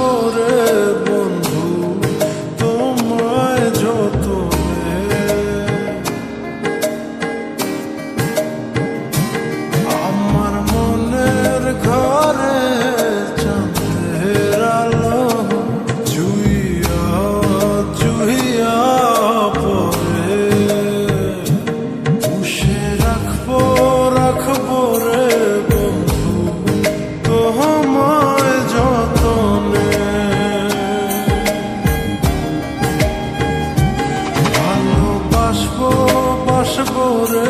ভোরে doğru.